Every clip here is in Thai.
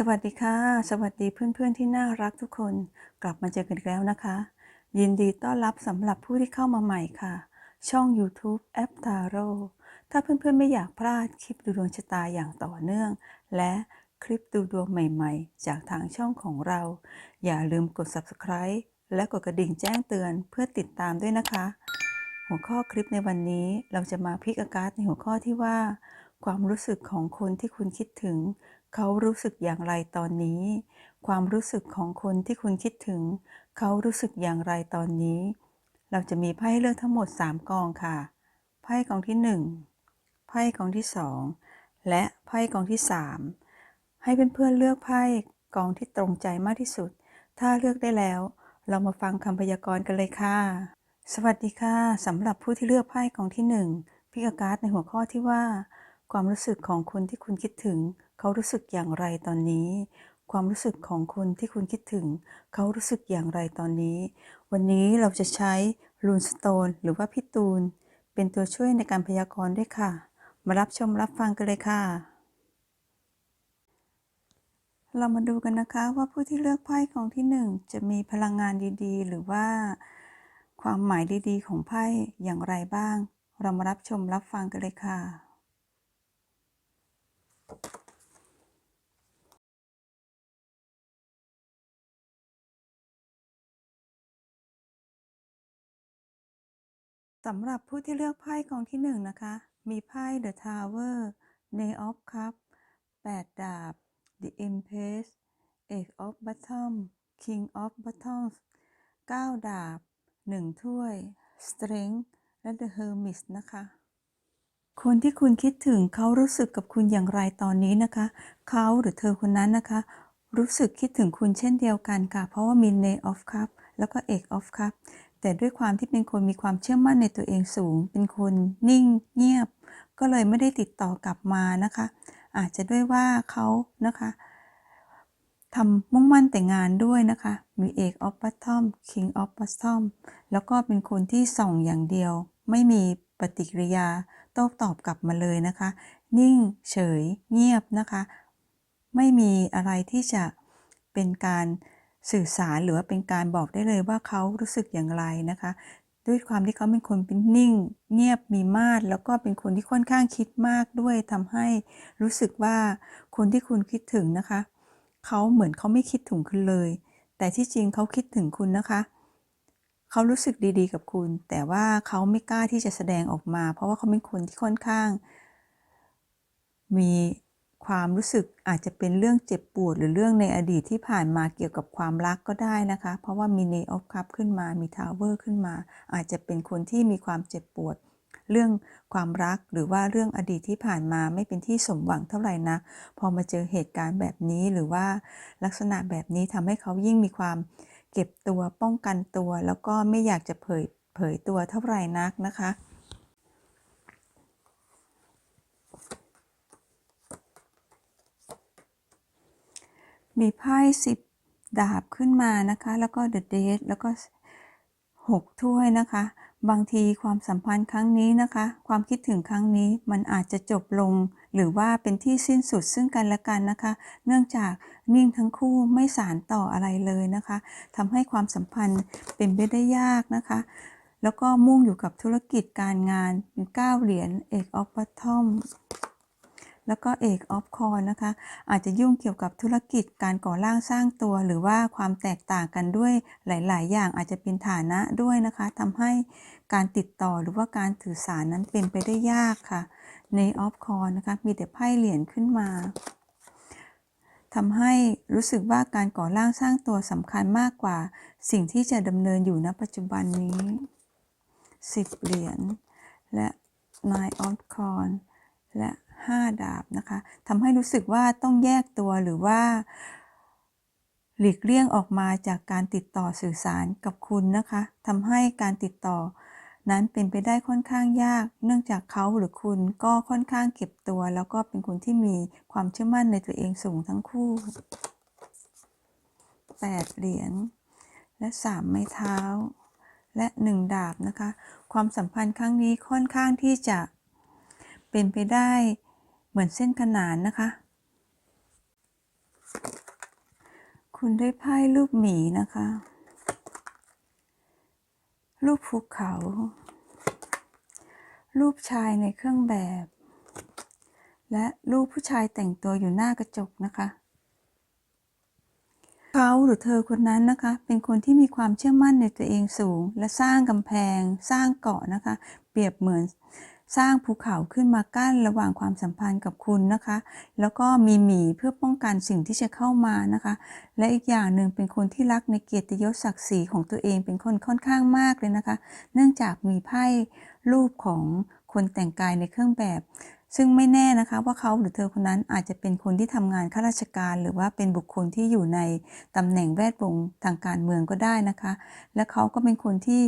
สวัสดีค่ะ สวัสดีเพื่อนๆที่น่ารักทุกคน กลับมาเจอกันแล้วนะคะ ยินดีต้อนรับสำหรับผู้ที่เข้ามาใหม่ค่ะ ช่อง YouTube แอปทาโร่ถ้าเพื่อนๆไม่อยากพลาดคลิปดูดวงชะตาอย่างต่อเนื่อง และคลิปดูดวงใหม่ๆ จากทางช่องของเรา อย่าลืมกด Subscribe และกดกระดิ่งแจ้งเตือนเพื่อติดตามด้วยนะคะ หัวข้อคลิปในวันนี้เราจะมาพลิกอาการในหัวข้อที่ว่า ความรู้สึกของคนที่คุณคิดถึง เขารู้สึกอย่างไรตอนนี้ ความรู้สึกของคนที่คุณคิดถึง เขารู้สึกอย่างไรตอนนี้ เราจะมีไพ่ให้เลือกทั้งหมด 3กองค่ะ ไพ่กองที่ 1 ไพ่กองที่ 2 และไพ่กองที่ 3 ให้เพื่อนๆเลือกไพ่กองที่ตรงใจมากที่สุด ถ้าเลือกได้แล้ว เรามาฟังคำพยากรณ์กันเลยค่ะ สวัสดีค่ะสำหรับผู้ที่เลือกไพ่กองที่ 1พิกาการ์ดในหัวข้อที่ว่า ความรู้สึกของคนที่คุณคิดถึง เขารู้สึกอย่างไรตอนนี้ ความรู้สึกของคนที่คุณคิดถึง เขารู้สึกอย่างไรตอนนี้ วันนี้เราจะใช้ลูนสโตนหรือว่าพี่ตูน เป็นตัวช่วยในการพยากรณ์ด้วยค่ะ มารับชมรับฟังกันเลยค่ะ เรามาดูกันนะคะว่าผู้ที่เลือกไพ่ของที่หนึ่งจะมีพลังงานดีๆ หรือว่า ความหมายดีๆ ของไพ่อย่างไรบ้าง เรามารับชมรับฟังกันเลยค่ะ สำหรับผู้ที่เลือกไพ่กองที่หนึ่งนะคะ มีไพ่ The Tower n a of Cup 8 ดาบ The Empress Eight of bottom, King of Bottoms 9 ดาบ 1 ถ้วย Strength และ The Hermit นะคะ คนที่คุณคิดถึงเขารู้สึกกับคุณอย่างไรตอนนี้นะคะ เขาหรือเธอคนนั้นนะคะ รู้สึกคิดถึงคุณเช่นเดียวกันค่ะ เพราะว่ามี Knave of cup แล้วก็ Eight of Cup แต่ด้วยความที่เป็นคนมีความเชื่อมั่นในตัวเองสูง เป็นคนนิ่งเงียบ ก็เลยไม่ได้ติดต่อกลับมานะคะ อาจจะด้วยว่าเขานะคะทำมุ่งมั่นแต่งานด้วยนะคะ มีเอกออฟบัตทอมคิงออฟบัตทอมแล้วก็เป็นคนที่ส่องอย่างเดียว ไม่มีปฏิกิริยาโต้ตอบกลับมาเลยนะคะ นิ่งเฉยเงียบนะคะ ไม่มีอะไรที่จะเป็นการ สื่อสารหรือว่าเป็นการบอกได้เลยว่าเขารู้สึกอย่างไรนะคะ ด้วยความที่เขาเป็นคนเป็นนิ่ง เงียบมีมาดแล้วก็เป็นคนที่ค่อนข้างคิดมากด้วยทำให้รู้สึกว่าคนที่คุณคิดถึงนะคะเขาเหมือนเขาไม่คิดถึงคุณเลย แต่ที่จริงเขาคิดถึงคุณนะคะเขารู้สึกดีๆกับคุณ แต่ว่าเขาไม่กล้าที่จะแสดงออกมา เพราะว่าเขาเป็นคนที่ค่อนข้าง มี ความรู้สึกอาจจะเป็นเรื่องเจ็บปวด หรือเรื่องในอดีตที่ผ่านมาเกี่ยวกับความรักก็ได้นะคะ เพราะว่ามี n น of Cup ขึ้นมามี Tower ขึ้นมา อาจจะเป็นคนที่มีความเจ็บปวด เรื่องความรักหรือว่าเรื่องอดีตที่ผ่านมาไม่เป็นที่สมหวังเท่าไหร่นะพอมาเจอเหตุการณ์แบบนี้หรือว่าลักษณะแบบนี้ทำให้เขายิ่งมีความเก็บตัวป้องกันตัว แล้วก็ไม่อยากจะเผยเผยตัวเท่าไหร่นักนะคะ มีไพ่สิบดาบขึ้นมานะคะ แล้วก็ The Death แล้วก็หกถ้วยนะคะ บางทีความสัมพันธ์ครั้งนี้นะคะ ความคิดถึงครั้งนี้มันอาจจะจบลง หรือว่าเป็นที่สิ้นสุดซึ่งกันและกันนะคะ เนื่องจากนิ่งทั้งคู่ไม่สารต่ออะไรเลยนะคะทำให้ความสัมพันธ์เป็นไปได้ยากนะคะ แล้วก็มุ่งอยู่กับธุรกิจการงานมีเก้าเหรียญเอกออฟบัตทอม แล้วก็เอกออฟคอนะคะ อาจจะยุ่งเกี่ยวกับธุรกิจการก่อร่างสร้างตัว หรือว่าความแตกต่างกันด้วยหลาย ๆ อย่างอาจจะเป็นฐานะด้วยนะคะทำให้การติดต่อหรือว่าการถือสารนั้นเป็นไปได้ยากค่ะ ในออฟคอนะคะ มีแต่ไพ่เหรียญขึ้นมาทำให้รู้สึกว่าการก่อร่างสร้างตัวสำคัญมากกว่า สิ่งที่จะดำเนินอยู่ณปัจจุบันนี้10เหรียญและ Nine of c o n และ 5 ดาบนะคะทำให้รู้สึกว่าต้องแยกตัวหรือว่า หลีกเลี่ยงออกมาจากการติดต่อสื่อสารกับคุณนะคะทำให้การติดต่อ นั้นเป็นไปได้ค่อนข้างยาก เนื่องจากเขาหรือคุณก็ค่อนข้างเก็บตัว แล้วก็เป็นคนที่มีความเชื่อมั่นในตัวเองสูงทั้งคู่ 8 เหรียญและ 3 ไม้เท้า และ 1 ดาบนะคะ ความสัมพันธ์ครั้งนี้ค่อนข้างที่จะเป็นไปได้ เหมือนเส้นขนานนะคะ คุณได้ไพ่รูปหมีนะคะ รูปภูเขา รูปชายในเครื่องแบบ และรูปผู้ชายแต่งตัวอยู่หน้ากระจกนะคะเขาหรือเธอคนนั้นนะคะ เป็นคนที่มีความเชื่อมั่นในตัวเองสูง และสร้างกำแพง สร้างเกาะนะคะ เปรียบเหมือน สร้างภูเขาขึ้นมากั้นระหว่างความสัมพันธ์กับคุณนะคะ แล้วก็มีหมีเพื่อป้องกันสิ่งที่จะเข้ามานะคะ และอีกอย่างหนึ่งเป็นคนที่รักในเกียรติยศศักดิ์ศรีของตัวเองเป็นคนค่อนข้างมากเลยนะคะ เนื่องจากมีไพ่รูปของคนแต่งกายในเครื่องแบบ ซึ่งไม่แน่นะคะว่าเขาหรือเธอคนนั้นอาจจะเป็นคนที่ทำงานข้าราชการ หรือว่าเป็นบุคคลที่อยู่ในตำแหน่งแวดวงทางการเมืองก็ได้นะคะ และเขาก็เป็นคนที่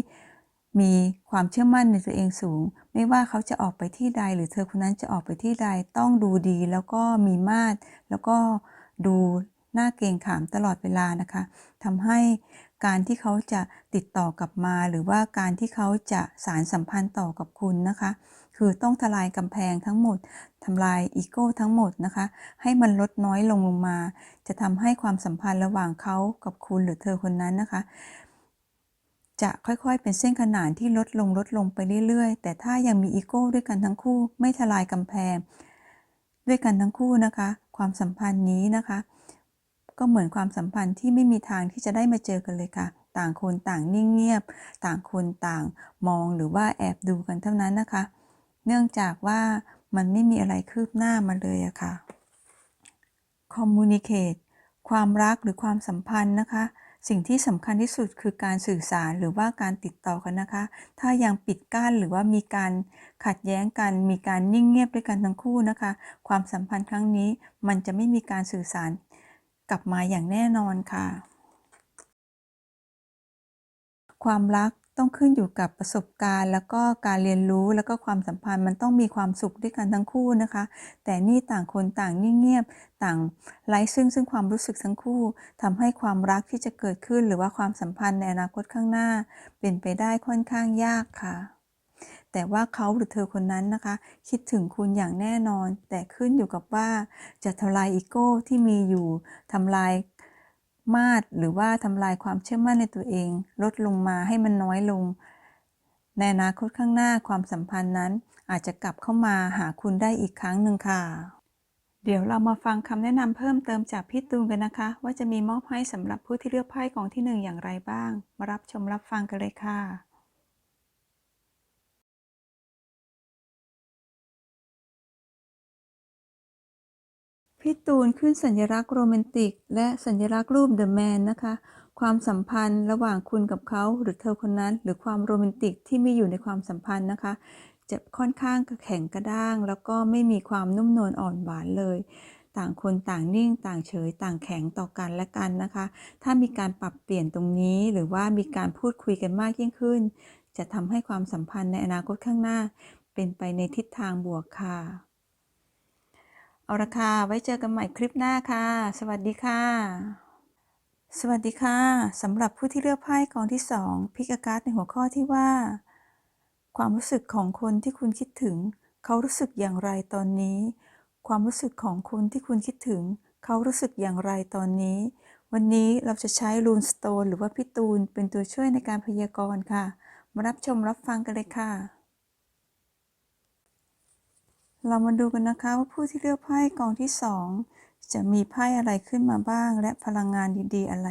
มีความเชื่อมั่นในตัวเองสูง ไม่ว่าเขาจะออกไปที่ใด หรือเธอคนนั้นจะออกไปที่ใดต้องดูดีแล้วก็มีมาตร แล้วก็ดูหน้าเกรงขามตลอดเวลานะคะทำให้การที่เขาจะติดต่อกลับมา หรือว่าการที่เขาจะสารสัมพันธ์ต่อกับคุณนะคะ คือต้องทลายกำแพงทั้งหมดทำลายอีโก้ทั้งหมดนะคะ ให้มันลดน้อยลงลงมา จะทำให้ความสัมพันธ์ระหว่างเขากับคุณหรือเธอคนนั้นนะคะ จะค่อยๆ เป็นเส้นขนานที่ลดลงลดลงไปเรื่อยๆ แต่ถ้ายังมีอีโก้ด้วยกันทั้งคู่ไม่ทลายกำแพง ด้วยกันทั้งคู่นะคะ ความสัมพันธ์นี้นะคะ ก็เหมือนความสัมพันธ์ที่ไม่มีทางที่จะได้มาเจอกันเลยค่ะ ต่างคนต่างนิ่งเงียบ ต่างคนต่างมองหรือว่าแอบดูกันเท่านั้นนะคะ เนื่องจากว่ามันไม่มีอะไรคืบหน้ามาเลยอะค่ะ communicate ความรักหรือความสัมพันธ์นะคะ สิ่งที่สำคัญที่สุดคือการสื่อสารหรือว่าการติดต่อกันนะคะ ถ้ายังปิดกั้นหรือว่ามีการขัดแย้งกัน มีการนิ่งเงียบด้วยกันทั้งคู่นะคะ ความสัมพันธ์ครั้งนี้มันจะไม่มีการสื่อสารกลับมาอย่างแน่นอนค่ะ ความรัก ต้องขึ้นอยู่กับประสบการณ์ แล้วก็การเรียนรู้แล้วก็ความสัมพันธ์มันต้องมีความสุขด้วยกันทั้งคู่นะคะ แต่นี่ต่างคนต่างนิ่งเงียบต่างไร้ซึ่งซึ่งความรู้สึกทั้งคู่ทำให้ความรักที่จะเกิดขึ้น หรือว่าความสัมพันธ์ในอนาคตข้างหน้า เป็นไปได้ค่อนข้างยากค่ะ แต่ว่าเขาหรือเธอคนนั้นนะคะ คิดถึงคุณอย่างแน่นอน แต่ขึ้นอยู่กับว่าจะทำลายอีโก้ที่มีอยู่ทำลาย มาตรหรือว่าทำลายความเชื่อมั่นในตัวเอง ลดลงมาให้มันน้อยลง ในอนาคตข้างหน้าความสัมพันธ์นั้น อาจจะกลับเข้ามาหาคุณได้อีกครั้งหนึ่งค่ะ เดี๋ยวเรามาฟังคำแนะนำเพิ่มเติมจากพี่ตูนกันนะคะ ว่าจะมีมอบให้สำหรับผู้ที่เลือกไพ่กองที่หนึ่งอย่างไรบ้าง มารับชมรับฟังกันเลยค่ะ พี่ตูนขึ้นสัญลักษณ์โรแมนติก และสัญลักษณ์รูปเดอะแมนนะคะ ความสัมพันธ์ระหว่างคุณกับเขาหรือเธอคนนั้น หรือความโรแมนติกที่มีอยู่ในความสัมพันธ์นะคะ จะค่อนข้างแข็งกระด้าง แล้วก็ไม่มีความนุ่มนวลอ่อนหวานเลย ต่างคนต่างนิ่ง ต่างเฉย ต่างแข็งต่อกันและกันนะคะ ถ้ามีการปรับเปลี่ยนตรงนี้หรือว่ามีการพูดคุยกันมากยิ่งขึ้น จะทำให้ความสัมพันธ์ในอนาคตข้างหน้า เป็นไปในทิศทางบวกค่ะ เอาละค่ะ ไว้เจอกันใหม่คลิปหน้าค่ะ สวัสดีค่ะ สวัสดีค่ะสำหรับผู้ที่เลือกไพ่กองที่สองพิกอาการ์ดในหัวข้อที่ว่า ความรู้สึกของคนที่คุณคิดถึง เขารู้สึกอย่างไรตอนนี้ ความรู้สึกของคนที่คุณคิดถึง เขารู้สึกอย่างไรตอนนี้ วันนี้เราจะใช้รูนสโตนหรือว่าพี่ตูนเป็นตัวช่วยในการพยากรณ์ค่ะ มารับชมรับฟังกันเลยค่ะ เรามาดูกันนะคะว่าผู้ที่เลือกไพ่กองที่สองจะมีไพ่อะไรขึ้นมาบ้าง และพลังงานดีๆ อะไร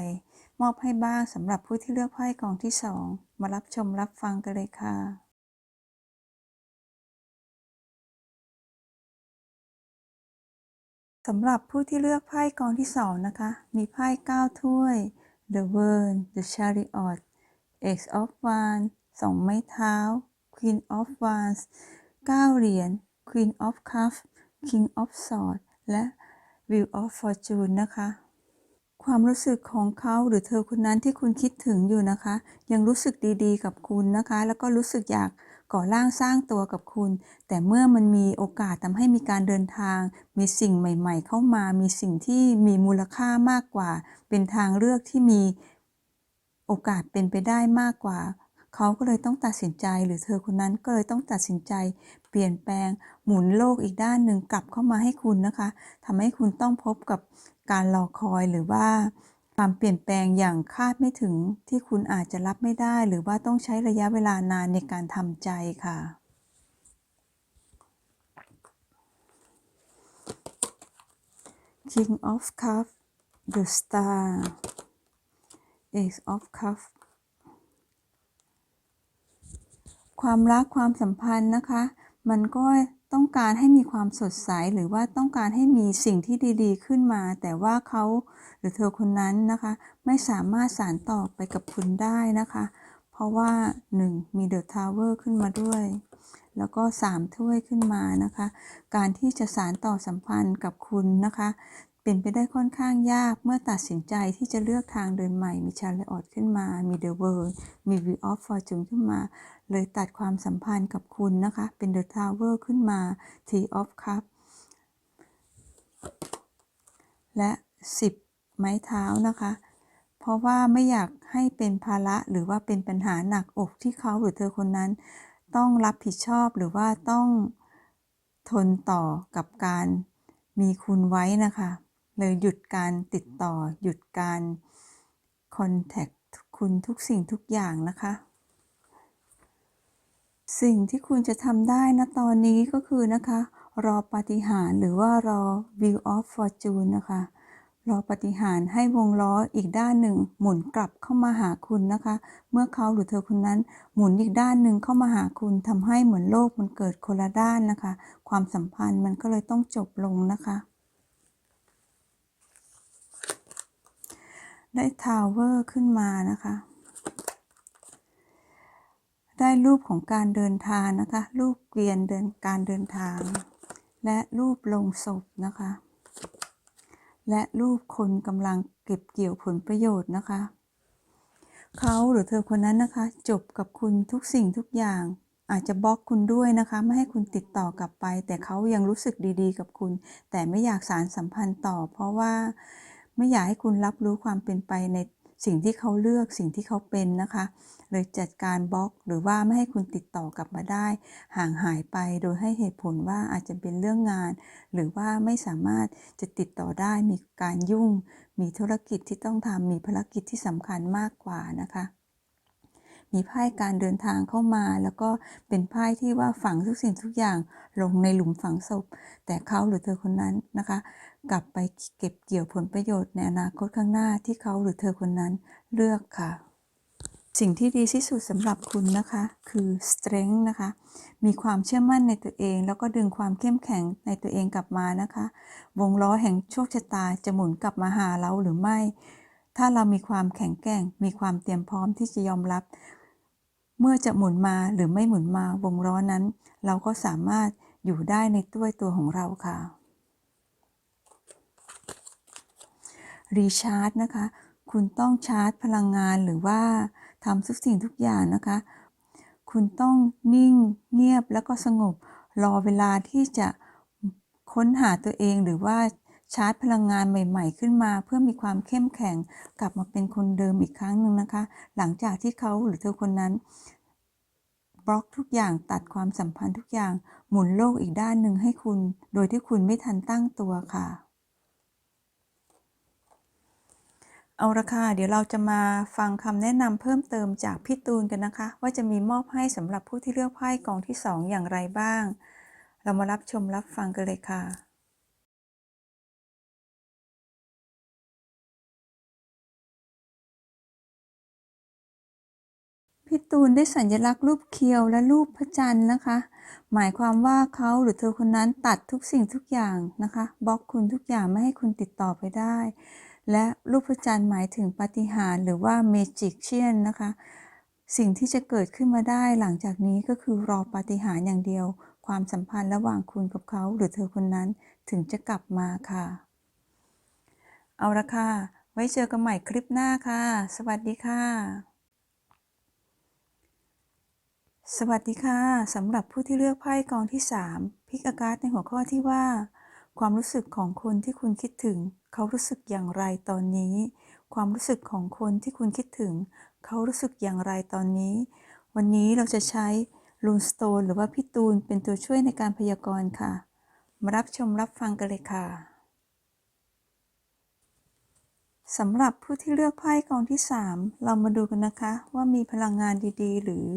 มอบให้บ้างสำหรับผู้ที่เลือกไพ่กองที่สองมารับชมรับฟังกันเลยค่ะสำหรับผู้ที่เลือกไพ่กองที่สองนะคะ มีไพ่เก้าถ้วย The World The Chariot Ace of Wands สองไม้เท้า Queen of Wands เก้าเหรียญ Queen of Cups King of Swords และ Wheel of Fortune นะคะ ความรู้สึกของเขาหรือเธอคนนั้นที่คุณคิดถึงอยู่นะคะ ยังรู้สึกดีๆ กับคุณนะคะ แล้วก็รู้สึกอยากก่อร่างสร้างตัวกับคุณ แต่เมื่อมันมีโอกาสทำให้มีการเดินทาง มีสิ่งใหม่ ๆ เข้ามา มีสิ่งที่มีมูลค่ามากกว่า เป็นทางเลือกที่มีโอกาสเป็นไปได้มากกว่า เขาก็เลยต้องตัดสินใจ หรือเธอคนนั้นก็เลยต้องตัดสินใจ เปลี่ยนแปลง หมุนโลกอีกด้านหนึ่งกลับเข้ามาให้คุณนะคะทำให้คุณต้องพบกับการรอคอยหรือว่าความเปลี่ยนแปลงอย่างคาดไม่ถึงที่คุณอาจจะรับไม่ได้ หรือว่าต้องใช้ระยะเวลานานในการทำใจค่ะ King of Cups The Star Ace of Cups ความรักความสัมพันธ์นะคะ มันก็ ต้องการให้มีความสดใสหรือว่าต้องการให้มีสิ่งที่ดี ๆ ขึ้นมา แต่ว่าเขาหรือเธอคนนั้นนะคะ ไม่สามารถสานต่อไปกับคุณได้นะคะ เพราะว่า 1. มีเดอะทาวเวอร์ขึ้นมาด้วย แล้วก็3ถ้วยขึ้นมานะคะ การที่จะสานต่อสัมพันธ์กับคุณนะคะ เป็นไปได้ค่อนข้างยากเมื่อตัดสินใจที่จะเลือกทางเดินใหม่ มีชาเลออดขึ้นมา มีเดอะเวิร์มีวีออฟฟอร์จูนขึ้นมา เลยตัดความสัมพันธ์กับคุณนะคะ เป็นเดอะทาวเวอร์ขึ้นมา T of Cup และ 10 ไม้เท้านะคะ เพราะว่าไม่อยากให้เป็นภาระหรือว่าเป็นปัญหาหนักอกที่เขาหรือเธอคนนั้น ต้องรับผิดชอบหรือว่าต้องทนต่อกับการมีคุณไว้นะคะ เลยหยุดการติดต่อ หยุดการคอนแทคคุณทุกสิ่งทุกอย่างนะคะ สิ่งที่คุณจะทำได้นะตอนนี้ก็คือนะคะ รอปาฏิหาริหรือว่ารอ Wheel of Fortune นะคะ รอปาฏิหารให้วงล้ออีกด้านหนึ่ง หมุนกลับเข้ามาหาคุณนะคะ เมื่อเขาหรือเธอคนนั้นหมุนอีกด้านหนึ่งเข้ามาหาคุณทำให้เหมือนโลกมันเกิดคนละด้านนะคะ ความสัมพันธ์มันก็เลยต้องจบลงนะคะ ได้ทาวเวอร์ขึ้นมานะคะ ได้รูปของการเดินทางนะคะ รูปเกวียนเดินการเดินทาง และรูปลงศพนะคะ และรูปคนกำลังเก็บเกี่ยวผลประโยชน์นะคะ เขาหรือเธอคนนั้นนะคะ จบกับคุณทุกสิ่งทุกอย่างอาจจะบล็อกคุณด้วยนะคะ ไม่ให้คุณติดต่อกลับไป แต่เขายังรู้สึกดีๆ กับคุณ แต่ไม่อยากสารสัมพันธ์ต่อ เพราะว่า ไม่อยากให้คุณรับรู้ความเป็นไปในสิ่งที่เขาเลือกสิ่งที่เขาเป็นนะคะ เลยจัดการบล็อกหรือว่าไม่ให้คุณติดต่อกลับมาได้ ห่างหายไปโดยให้เหตุผลว่าอาจจะเป็นเรื่องงาน หรือว่าไม่สามารถจะติดต่อได้มีการยุ่ง มีธุรกิจที่ต้องทำมีภารกิจที่สำคัญมากกว่านะคะมีไพ่การเดินทางเข้ามา แล้วก็เป็นไพ่ที่ว่าฝังทุกสิ่งทุกอย่าง ลงในหลุมฝังศพ แต่เขาหรือเธอคนนั้นนะคะ กลับไปเก็บเกี่ยวผลประโยชน์ในอนาคตข้างหน้าที่เขาหรือเธอคนนั้นเลือกค่ะ สิ่งที่ดีที่สุดสำหรับคุณนะคะ คือ strength นะคะ มีความเชื่อมั่นในตัวเอง แล้วก็ดึงความเข้มแข็งในตัวเองกลับมานะคะ วงล้อแห่งโชคชะตาจะหมุนกลับมาหาเราหรือไม่ ถ้าเรามีความแข็งแกร่ง มีความเตรียมพร้อมที่จะยอมรับเมื่อจะหมุนมาหรือไม่หมุนมาวงล้อนั้น เราก็สามารถ อยู่ได้ในตัวตัวของเราค่ะรีชาร์จนะคะ คุณต้องชาร์จพลังงานหรือว่าทำทุกสิ่งทุกอย่างนะคะ คุณต้องนิ่งเงียบแล้วก็สงบ รอเวลาที่จะค้นหาตัวเองหรือว่าชาร์จพลังงานใหม่ ๆ ขึ้นมา เพื่อมีความเข้มแข็งกลับมาเป็นคนเดิมอีกครั้งหนึ่งนะคะ หลังจากที่เขาหรือเธอคนนั้นบล็อกทุกอย่างตัดความสัมพันธ์ทุกอย่าง หมุนโลกอีกด้านหนึ่งให้คุณ โดยที่คุณไม่ทันตั้งตัวค่ะ เอาละค่ะ เดี๋ยวเราจะมาฟังคำแนะนำเพิ่มเติมจากพี่ตูนกันนะคะ ว่าจะมีมอบให้สำหรับผู้ที่เลือกไพ่กองที่ 2 อย่างไรบ้าง เรามารับชมรับฟังกันเลยค่ะ พี่ตูนได้สัญลักษณ์รูปเคียวและรูปพระจันทร์นะคะ หมายความว่าเขาหรือเธอคนนั้นตัดทุกสิ่งทุกอย่างนะคะบล็อกคุณทุกอย่างไม่ให้คุณติดต่อไปได้ และรูปพระจันทร์หมายถึงปาฏิหาริย์หรือว่าเมจิกเชียนนะคะ สิ่งที่จะเกิดขึ้นมาได้หลังจากนี้ก็คือรอปาฏิหาริย์อย่างเดียว ความสัมพันธ์ระหว่างคุณกับเขา หรือเธอคนนั้นถึงจะกลับมาค่ะ เอาละค่ะ ไว้เจอกันใหม่คลิปหน้าค่ะ สวัสดีค่ะ สวัสดีค่ะสำหรับผู้ที่เลือกไพ่กองที่ 3 พิกอากาศในหัวข้อที่ว่า ความรู้สึกของคนที่คุณคิดถึง เขารู้สึกอย่างไรตอนนี้ ความรู้สึกของคนที่คุณคิดถึง เขารู้สึกอย่างไรตอนนี้ วันนี้เราจะใช้ลูนสโตนหรือว่าพี่ตูนเป็นตัวช่วยในการพยากรณ์ค่ะ มารับชมรับฟังกันเลยค่ะสำหรับผู้ที่เลือกไพ่กองที่ 3 เรามาดูกันนะคะว่ามีพลังงานดีๆ หรือ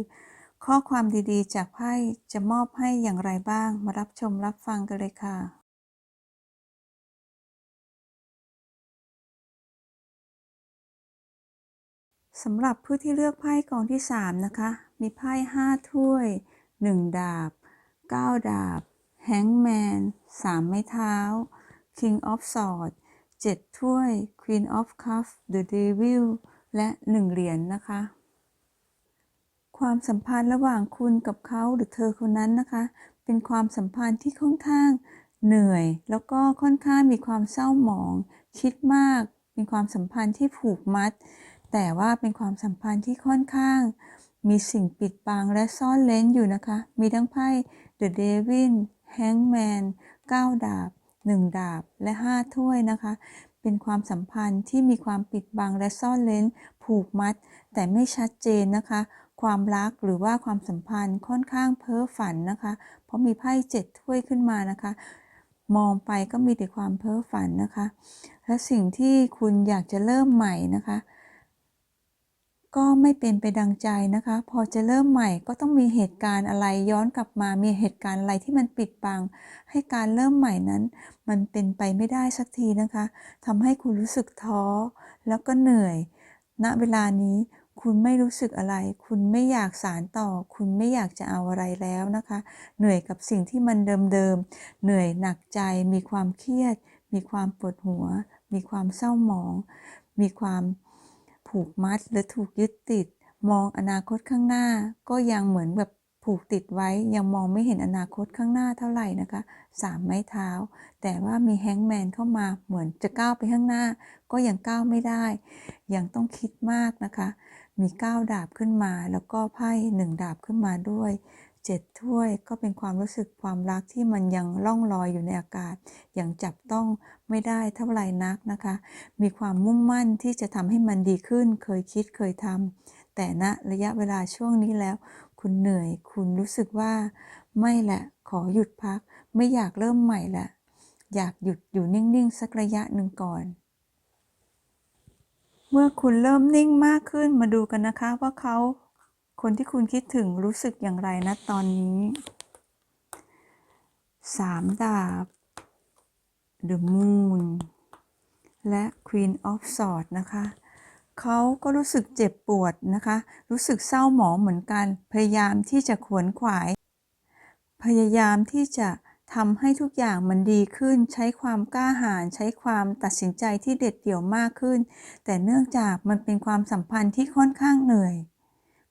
ข้อความดีๆ จากไพ่จะมอบให้อย่างไรบ้าง มารับชมรับฟังกันเลยค่ะ สำหรับผู้ที่เลือกไพ่กองที่ 3 นะคะ มีไพ่5ถ้วย 1 ดาบ 9 ดาบ Hangman 3ไม้เท้า King of Swords 7ถ้วย Queen of Cups The Devil และ 1 เหรียญนนะคะ ความสัมพันธ์ระหว่างคุณกับเขาหรือเธอคนนั้นนะคะ เป็นความสัมพันธ์ที่ค่อนข้างเหนื่อย แล้วก็ค่อนข้างมีความเศร้าหมอง คิดมาก เป็นความสัมพันธ์ที่ผูกมัด แต่ว่าเป็นความสัมพันธ์ที่ค่อนข้าง มีสิ่งปิดบังและซ่อนเล้นอยู่นะคะ มีทั้งไพ่ The Devil Hangman 9 ดาบ 1 ดาบและ 5 ถ้วยนะคะ เป็นความสัมพันธ์ที่มีความปิดบังและซ่อนเล้น ผูกมัด แต่ไม่ชัดเจนนะคะ ความรักหรือว่าความสัมพันธ์ค่อนข้างเพ้อฝันนะคะ เพราะมีไพ่เจ็ดถ้วยขึ้นมานะคะ มองไปก็มีแต่ความเพ้อฝันนะคะ และสิ่งที่คุณอยากจะเริ่มใหม่นะคะ ก็ไม่เป็นไปดังใจนะคะ พอจะเริ่มใหม่ก็ต้องมีเหตุการณ์อะไรย้อนกลับมา มีเหตุการณ์อะไรที่มันปิดบัง ให้การเริ่มใหม่นั้น มันเป็นไปไม่ได้สักทีนะคะทำให้คุณรู้สึกท้อแล้วก็เหนื่อย ณเวลานี้ คุณไม่รู้สึกอะไร คุณไม่อยากสารต่อ คุณไม่อยากจะเอาอะไรแล้วนะคะ เหนื่อยกับสิ่งที่มันเดิมๆ เหนื่อยหนักใจ มีความเครียด มีความปวดหัว มีความเศร้าหมอง มีความผูกมัดหรือถูกยึดติด มองอนาคตข้างหน้า ก็ยังเหมือนแบบผูกติดไว้ ยังมองไม่เห็นอนาคตข้างหน้าเท่าไหร่นะคะสามไม้เท้า แต่ว่ามีแฮงแมนเข้ามาเหมือนจะก้าวไปข้างหน้า ก็ยังก้าวไม่ได้ ยังต้องคิดมากนะคะ มีก้าดาบขึ้นมา แล้วก็ไพ่หนึ่งดาบขึ้นมาด้วยเจ็ดถ้วยก็เป็นความรู้สึกความรักที่มันยังล่องลอยอยู่ในอากาศ ยังจับต้องไม่ได้เท่าไหร่นักนะคะ มีความมุ่งมั่นที่จะทำให้มันดีขึ้น เคยคิดเคยทำแต่ณระยะเวลาช่วงนี้แล้ว คุณเหนื่อย คุณรู้สึกว่า ไม่แหละขอหยุดพัก ไม่อยากเริ่มใหม่ละอยากหยุดอยู่นิ่งๆ สักระยะหนึ่งก่อน เมื่อคุณเริ่มนิ่งมากขึ้นมาดูกันนะคะว่าเขาคนที่คุณคิดถึงรู้สึกอย่างไรนะตอนนี้สามดาบ The Moon และ Queen of Swords นะคะเขาก็รู้สึกเจ็บปวดนะคะ รู้สึกเศร้าหมองเหมือนกัน พยายามที่จะขวนขวาย พยายามที่จะ ทำให้ทุกอย่างมันดีขึ้น ใช้ความกล้าหาญใช้ความตัดสินใจที่เด็ดเดี่ยวมากขึ้น แต่เนื่องจากมันเป็นความสัมพันธ์ที่ค่อนข้างเหนื่อย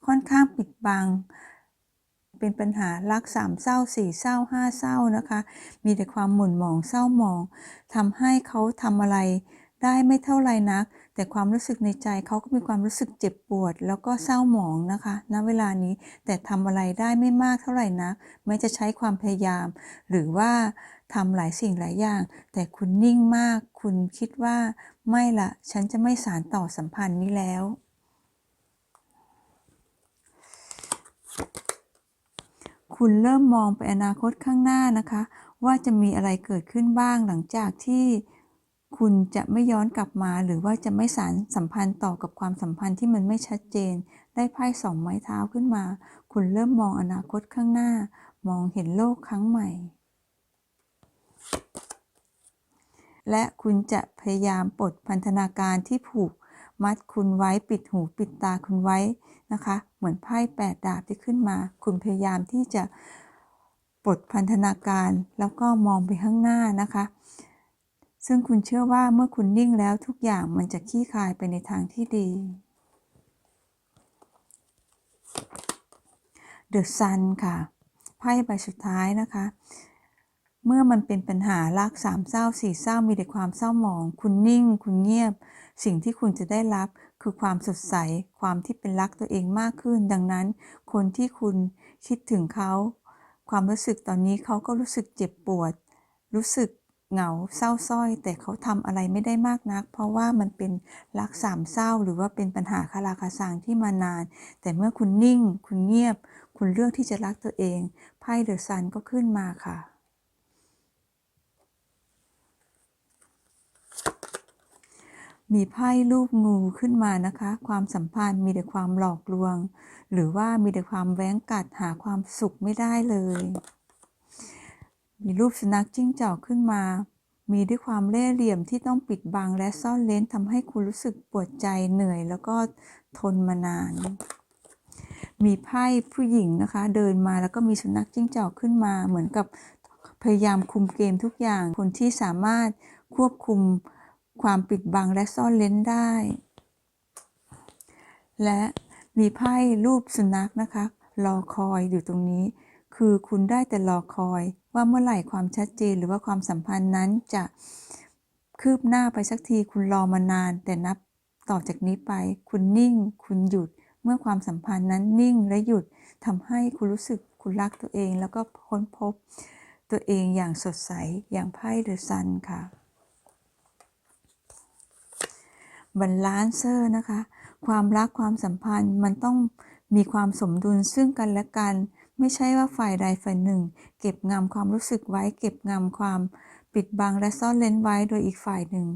ค่อนข้างปิดบัง เป็นปัญหารักสามเศร้าสี่เศร้าห้าเศร้านะคะ มีแต่ความหม่นหมองเศร้าหมองทำให้เขาทำอะไรได้ไม่เท่าไรนัก แต่ความรู้สึกในใจเขาก็มีความรู้สึกเจ็บปวด แล้วก็เศร้าหมองนะคะณเวลานี้แต่ทำอะไรได้ไม่มากเท่าไหร่นักไม่จะใช้ความพยายาม หรือว่าทำหลายสิ่งหลายอย่าง แต่คุณนิ่งมาก คุณคิดว่าไม่ละฉันจะไม่สารต่อสัมพันธ์นี้แล้วคุณเริ่มมองไปอนาคตข้างหน้านะคะ ว่าจะมีอะไรเกิดขึ้นบ้างหลังจากที่ คุณจะไม่ย้อนกลับมาหรือว่าจะไม่สารสัมพันธ์ต่อกับความสัมพันธ์ที่มันไม่ชัดเจน ได้ไพ่สองไม้เท้าขึ้นมา คุณเริ่มมองอนาคตข้างหน้า มองเห็นโลกครั้งใหม่ และคุณจะพยายามปลดพันธนาการที่ผูกมัดคุณไว้ปิดหูปิดตาคุณไว้นะคะ เหมือนไพ่แปดดาบที่ขึ้นมา คุณพยายามที่จะปลดพันธนาการแล้วก็มองไปข้างหน้านะคะ ซึ่งคุณเชื่อว่าเมื่อคุณนิ่งแล้วทุกอย่างมันจะคลี่คายไปในทางที่ดี The Sun ค่ะ ไพ่ใบสุดท้ายนะคะ เมื่อมันเป็นปัญหารักสามเศร้าสี่เศร้ามีแต่ความเศร้าหมอง คุณนิ่ง คุณเงียบ สิ่งที่คุณจะได้รับคือความสดใส ความที่เป็นรักตัวเองมากขึ้น ดังนั้น คนที่คุณคิดถึงเขา ความรู้สึกตอนนี้เขาก็รู้สึกเจ็บปวด รู้สึก เหงาเศร้าส้อย แต่เขาทำอะไรไม่ได้มากนัก เพราะว่ามันเป็นรักสามเศร้า หรือว่าเป็นปัญหาคาราคาซังที่มานาน แต่เมื่อคุณนิ่ง คุณเงียบ คุณเลือกที่จะรักตัวเองไพ่เดอะซันก็ขึ้นมาค่ะมมีไพ่รูปงูขึ้นมานะคะ ความสัมพันธ์มีแต่ความหลอกลวง หรือว่ามีแต่ความแว้งกัดหาความสุขไม่ได้เลย มีรูปสุนัขจิ้งจอกขึ้นมา มีด้วยความเล่ห์เหลี่ยมที่ต้องปิดบังและซ่อนเลนทำให้คุณรู้สึกปวดใจเหนื่อยแล้วก็ทนมานาน มีไพ่ผู้หญิงนะคะ เดินมาแล้วก็มีสุนัขจิ้งจอกขึ้นมา เหมือนกับพยายามคุมเกมทุกอย่าง คนที่สามารถควบคุมความปิดบังและซ่อนเลนได้ และมีไพ่รูปสุนัขนะคะ รอคอยอยู่ตรงนี้ คือคุณได้แต่รอคอย ว่าเมื่อไหร่ความชัดเจนหรือว่าความสัมพันธ์นั้นจะคืบหน้าไปสักทีคุณรอมานาน แต่นับต่อจากนี้ไป คุณนิ่ง คุณหยุด เมื่อความสัมพันธ์นั้นนิ่งและหยุดทำให้คุณรู้สึกคุณรักตัวเอง แล้วก็ค้นพบตัวเองอย่างสดใสอย่างไพ่เดอะซันค่ะบาลานเซอร์นะคะ ความรักความสัมพันธ์มันต้องมีความสมดุลซึ่งกันและกัน ไม่ใช่ว่าฝ่ายใดฝ่ายหนึ่ง เก็บงำความรู้สึกไว้ เก็บงำความปิดบังและซ่อนเล้นไว้โดยอีกฝ่ายหนึ่ง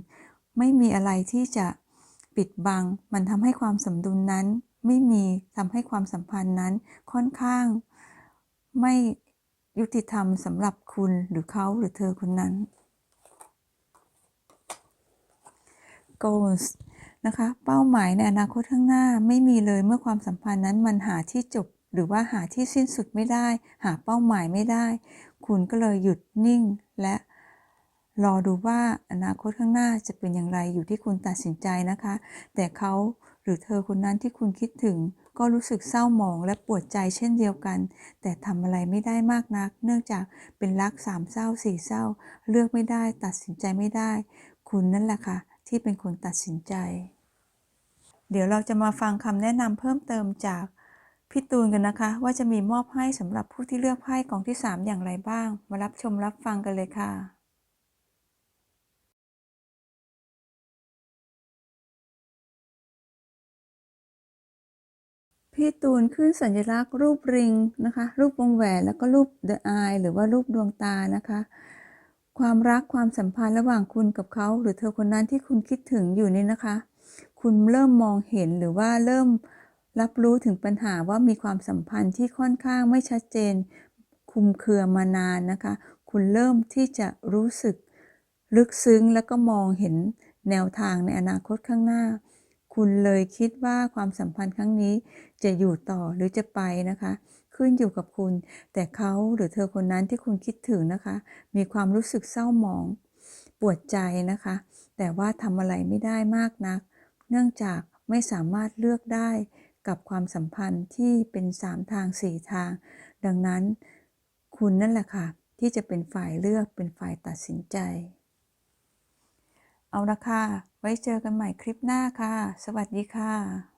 ไม่มีอะไรที่จะปิดบัง มันทำให้ความสมดุลนั้น ไม่มีทำให้ความสัมพันธ์นั้นค่อนข้าง ไม่ยุติธรรมสำหรับคุณหรือเขาหรือเธอคนนั้น goals นะคะ เป้าหมายในอนาคตข้างหน้าไม่มีเลยเมื่อความสัมพันธ์นั้นมันหาที่จบ หรือว่าหาที่สิ้นสุดไม่ได้ หาเป้าหมายไม่ได้ คุณก็เลยหยุดนิ่งและรอดูว่าอนาคตข้างหน้าจะเป็นอย่างไรอยู่ที่คุณตัดสินใจนะคะ แต่เขาหรือเธอคนนั้นที่คุณคิดถึง ก็รู้สึกเศร้าหมองและปวดใจเช่นเดียวกัน แต่ทำอะไรไม่ได้มากนัก เนื่องจากเป็นรักสามเศร้าสี่เศร้า เลือกไม่ได้ตัดสินใจไม่ได้ คุณนั่นแหละค่ะที่เป็นคนตัดสินใจ เดี๋ยวเราจะมาฟังคำแนะนำเพิ่มเติมจาก พี่ตูนกันนะคะ ว่าจะมีมอบให้สำหรับผู้ที่เลือกไพ่กองที่ 3 อย่างไรบ้าง มารับชมรับฟังกันเลยค่ะ พี่ตูนขึ้นสัญลักษณ์รูปริงนะคะ รูปวงแหวนแล้วก็รูป the eye หรือว่ารูปดวงตานะคะ ความรักความสัมพันธ์ระหว่างคุณกับเขา หรือเธอคนนั้นที่คุณคิดถึงอยู่นี่นะคะ คุณเริ่มมองเห็นหรือว่าเริ่ม รับรู้ถึงปัญหาว่ามีความสัมพันธ์ที่ค่อนข้างไม่ชัดเจน คุมเครือมานานนะคะ คุณเริ่มที่จะรู้สึกลึกซึ้งแล้วก็มองเห็นแนวทางในอนาคตข้างหน้า คุณเลยคิดว่าความสัมพันธ์ครั้งนี้จะอยู่ต่อหรือจะไปนะคะ ขึ้นอยู่กับคุณ แต่เขาหรือเธอคนนั้นที่คุณคิดถึงนะคะ มีความรู้สึกเศร้าหมอง ปวดใจนะคะ แต่ว่าทำอะไรไม่ได้มากนัก เนื่องจากไม่สามารถเลือกได้ กับความสัมพันธ์ที่เป็น3ทาง4ทาง ดังนั้น คุณนั่นแหละค่ะ ที่จะเป็นฝ่ายเลือกเป็นฝ่ายตัดสินใจ เอาละค่ะ ไว้เจอกันใหม่คลิปหน้าค่ะ สวัสดีค่ะ